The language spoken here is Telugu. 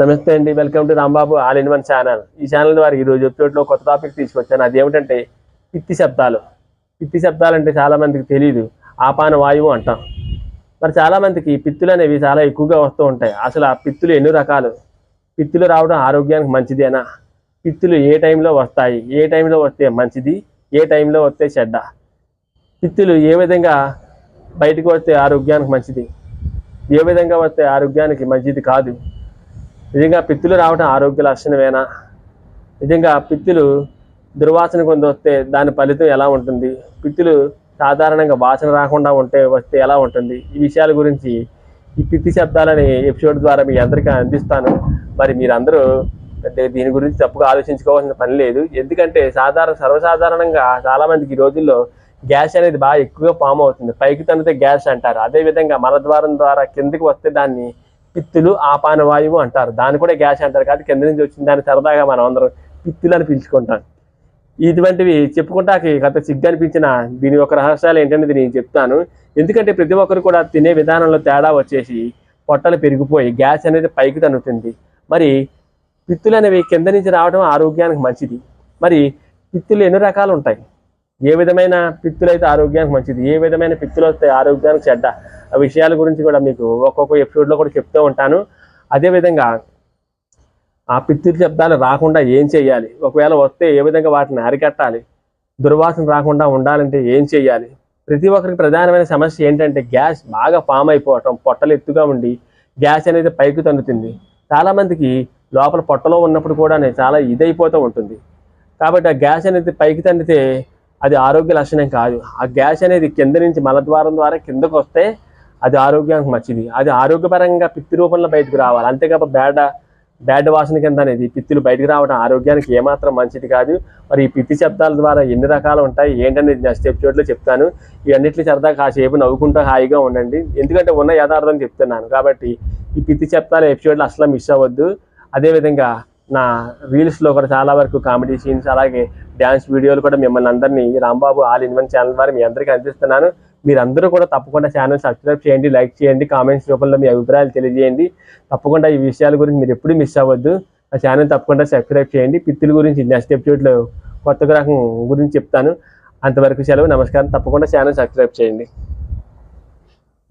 నమస్తే అండి welcome to Rambabu all in one channel. ఈ ఛానల్ ద్వారా ఈరోజు ఎపిసోడ్లో కొత్త టాపిక్ తీసుకొచ్చాను. అదేమిటంటే పిత్తి శబ్దాలు. పిత్తి శబ్దాలు అంటే చాలామందికి తెలియదు ఆపాన వాయువు అంటాం. మరి చాలామందికి పిత్తులు అనేవి చాలా ఎక్కువగా వస్తూ ఉంటాయి. అసలు ఆ పిత్తులు ఎన్ని రకాలు? పిత్తులు రావడం ఆరోగ్యానికి మంచిదేనా? పిత్తులు ఏ టైంలో వస్తాయి? ఏ టైంలో వస్తే మంచిది? ఏ టైంలో వస్తే చెడ్డ? పిత్తులు ఏ విధంగా బయటకు వస్తే ఆరోగ్యానికి మంచిది? ఏ విధంగా వస్తే ఆరోగ్యానికి మంచిది కాదు? నిజంగా పిత్తులు రావడం ఆరోగ్య లక్షణమేనా? నిజంగా పిత్తులు దుర్వాసన కొంత వస్తే దాని ఫలితం ఎలా ఉంటుంది? పిత్తులు సాధారణంగా వాసన రాకుండా ఉంటే వస్తే ఎలా ఉంటుంది? ఈ విషయాల గురించి ఈ పిత్తి శబ్దాలని ఎపిసోడ్ ద్వారా మీ అందరికీ అందిస్తాను. మరి మీరందరూ పెద్దగా దీని గురించి తప్పుగా ఆలోచించుకోవాల్సిన పని లేదు. ఎందుకంటే సాధారణ సర్వసాధారణంగా చాలామందికి ఈ రోజుల్లో గ్యాస్ అనేది బాగా ఎక్కువగా ఫామ్ అవుతుంది. పైకి తనితే గ్యాస్ అంటారు. అదే విధంగా మలద్వారం ద్వారా కిందకి వస్తే దాన్ని పిత్తులు ఆపానవాయువు అంటారు. దాన్ని కూడా గ్యాస్ అంటారు కాబట్టి కింద నుంచి వచ్చిన దాన్ని సరదాగా మనం అందరం పిత్తులు అని పిలుచుకుంటాం. ఇటువంటివి చెప్పుకుంటాకి గత సిగ్గు అనిపించిన దీని యొక్క రహస్యాలు ఏంటనేది నేను చెప్తాను. ఎందుకంటే ప్రతి ఒక్కరు కూడా తినే విధానంలో తేడా వచ్చేసి పొట్టలు పెరిగిపోయి గ్యాస్ అనేది పైకి తన్నుతుంది. మరి పిత్తులు అనేవి కింద నుంచి రావడం ఆరోగ్యానికి మంచిది. మరి పిత్తులు ఎన్ని రకాలు ఉంటాయి. ఏ విధమైన పిత్తులు అయితే ఆరోగ్యానికి మంచిది? ఏ విధమైన పిత్తులు వస్తే ఆరోగ్యానికి చెడ్డ? విషయాల గురించి కూడా మీకు ఒక్కొక్క ఎపిసోడ్లో కూడా చెప్తూ ఉంటాను. అదేవిధంగా ఆ పిత్తులు శబ్దాలు రాకుండా ఏం చేయాలి? ఒకవేళ వస్తే ఏ విధంగా వాటిని అరికట్టాలి? దుర్వాసన రాకుండా ఉండాలంటే ఏం చేయాలి? ప్రతి ఒక్కరికి ప్రధానమైన సమస్య ఏంటంటే గ్యాస్ బాగా ఫామ్ అయిపోవటం పొట్టలు ఎత్తుగా ఉండి గ్యాస్ అనేది పైకి తన్నుతుంది. చాలామందికి లోపల పొట్టలో ఉన్నప్పుడు కూడా చాలా ఇదైపోతూ ఉంటుంది. కాబట్టి ఆ గ్యాస్ అనేది పైకి తన్నితే అది ఆరోగ్య లక్షణం కాదు. ఆ గ్యాస్ అనేది కింద నుంచి మలద్వారం ద్వారా కిందకు వస్తే అది ఆరోగ్యానికి మంచిది. అది ఆరోగ్యపరంగా పిత్తి రూపంలో బయటకు రావాలి. అంతేకాక బ్యాడ్ బ్యాడ్ వాసన కింద అనేది పిత్తులు బయటకు రావడం ఆరోగ్యానికి ఏమాత్రం మంచిది కాదు. మరి ఈ పిత్తి శబ్దాల ద్వారా ఎన్ని రకాలు ఉంటాయి ఏంటనేది నెక్స్ట్ ఎపిసోడ్లో చెప్తాను. ఇవన్నిటిని సరదా కాసేపు నవ్వుకుంటూ హాయిగా ఉండండి. ఎందుకంటే ఉన్న యథార్థం చెప్తున్నాను కాబట్టి ఈ పిత్తి శబ్దాల ఎపిసోడ్లు అసలు మిస్ అవ్వద్దు. అదేవిధంగా నా రీల్స్లో కూడా చాలా వరకు కామెడీ సీన్స్ అలాగే డ్యాన్స్ వీడియోలు కూడా మిమ్మల్ని అందరినీ Rambabu all in one channel ద్వారా మీ అందరికీ అందిస్తున్నాను. మీరందరూ కూడా తప్పకుండా ఛానల్ సబ్స్క్రైబ్ చేయండి లైక్ చేయండి కామెంట్స్ రూపంలో మీ అభిప్రాయాలు తెలియజేయండి. తప్పకుండా ఈ విషయాల గురించి మీరు ఎప్పుడూ మిస్ అవ్వద్దు. ఆ ఛానల్ తప్పకుండా సబ్స్క్రైబ్ చేయండి. పిత్తుల గురించి నెక్స్ట్ ఎపిసోడ్లో కొత్త రకం గురించి చెప్తాను. అంతవరకు సెలవు నమస్కారం. తప్పకుండా ఛానల్ సబ్స్క్రైబ్ చేయండి.